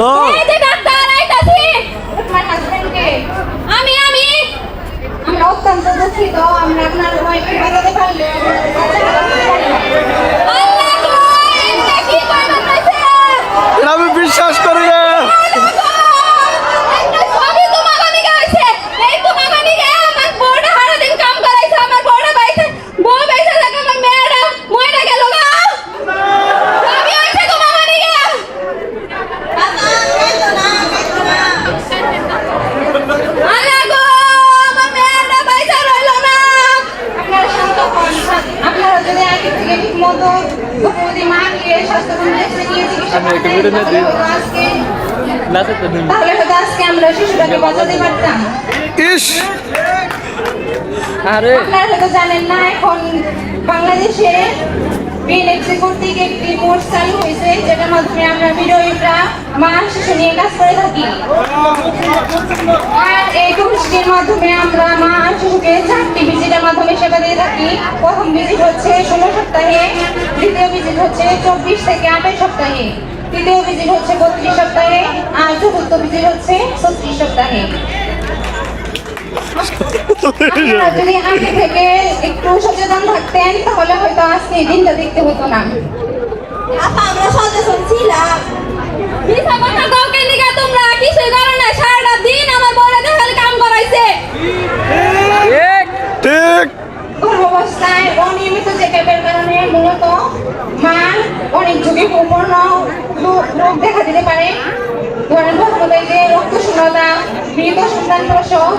ও এই যে ডাক্তার আইতাছি তোমার হাজবেন্ডকে আমি আমি আমরা অত্যন্ত দুঃখিত আমরা আপনার ওয়াইফকে বাঁচাতে পারলে থেকে ঠিকমতো গর্ভবতী স্বাস্থ্যকেন্দ্রে নিয়ে চিকিৎসা তাহলে হয়তো আজকে আমরা শিশুটাকে বাঁচাতে পারতাম। ইস! আরে আপনারা হয়তো জানেন না এখন বাংলাদেশে বিএনএফসি কর্তৃক একটি কোর্স চালু হয়েছে যেটার মাধ্যমে আমরা বিরোধীরা মা শিশু নিয়ে কাজ করে থাকি। আর এই কোর্সটির মাধ্যমে আমরা মা শিশুকে চারটি ভিজিটের মাধ্যমে সেবা দিয়ে থাকি। ভিজিট হচ্ছে ষোলো সপ্তাহে, দ্বিতীয় ভিজিট হচ্ছে চব্বিশ থেকে আঠাশ সপ্তাহে, তৃতীয় ভিজিট হচ্ছে বত্রিশ সপ্তাহে, আর চতুর্থ ভিজিট হচ্ছে ছত্রিশ সপ্তাহে। যদি আগে থেকে একটু সচেতন থাকতেন, তাহলে হয়তো আজকে দিনটা দেখতে হতো না। আমরা সচেতন ছিলাম। মা অনেক ঝুঁকিপূর্ণ রোগ রোগ দেখা দিতে পারে। ধরেন প্রথমত যে রক্ত শূন্যতা মৃত সন্তান প্রসব